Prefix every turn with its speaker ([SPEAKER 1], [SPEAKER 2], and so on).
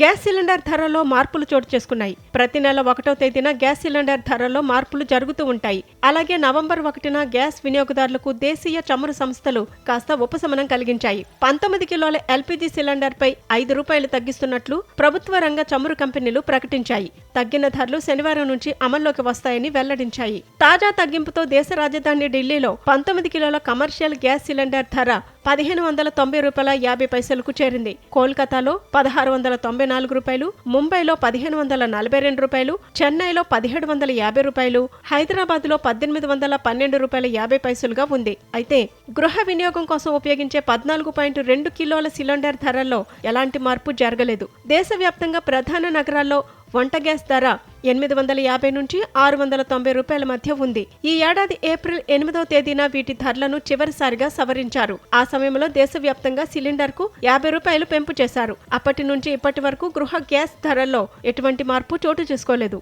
[SPEAKER 1] Gas cylinder ధరలో మార్పులు చోటు చేసుకున్నాయి. ప్రతి నెల ఒకటో తేదీన గ్యాస్ సిలిండర్ ధరల్లో మార్పులు జరుగుతూ ఉంటాయి. అలాగే నవంబర్ ఒకటిన గ్యాస్ వినియోగదారులకు దేశీయ చమురు సంస్థలు కాస్త ఉపశమనం కలిగించాయి. పంతొమ్మిది కిలోల ఎల్పిజి సిలిండర్ పై ఐదు రూపాయలు తగ్గిస్తున్నట్లు ప్రభుత్వ రంగ చమురు కంపెనీలు ప్రకటించాయి. తగ్గిన ధరలు శనివారం నుంచి అమల్లోకి వస్తాయని వెల్లడించాయి. తాజా తగ్గింపుతో దేశ రాజధాని ఢిల్లీలో పంతొమ్మిది కిలోల కమర్షియల్ గ్యాస్ సిలిండర్ ధర పదిహేను వందల తొంభై రూపాయల యాభై పైసలకు చేరింది. కోల్కతాలో పదహారు వందల తొంభై నాలుగు రూపాయలు ముంబైలో పదిహేను వందల నలభై రెండు రూపాయలు చెన్నైలో పదిహేడు వందల యాభై రూపాయలు హైదరాబాద్లో పద్దెనిమిది వందల పన్నెండు రూపాయల యాభై పైసలుగా ఉంది. అయితే గృహ వినియోగం కోసం ఉపయోగించే పద్నాలుగు పాయింట్ రెండు కిలోల సిలిండర్ ధరల్లో ఎలాంటి మార్పు జరగలేదు. దేశవ్యాప్తంగా ప్రధాన నగరాల్లో వంట గ్యాస్ ధర ఎనిమిది వందల యాభై నుంచి ఆరు వందల తొంభై రూపాయల మధ్య ఉంది. ఈ ఏడాది ఏప్రిల్ ఎనిమిదవ తేదీన వీటి ధరలను చివరిసారిగా సవరించారు. ఆ సమయంలో దేశవ్యాప్తంగా సిలిండర్కు యాభై రూపాయలు పెంపు చేశారు. అప్పటి నుంచి ఇప్పటి వరకు గృహ గ్యాస్ ధరల్లో ఎటువంటి మార్పు చోటు చేసుకోలేదు.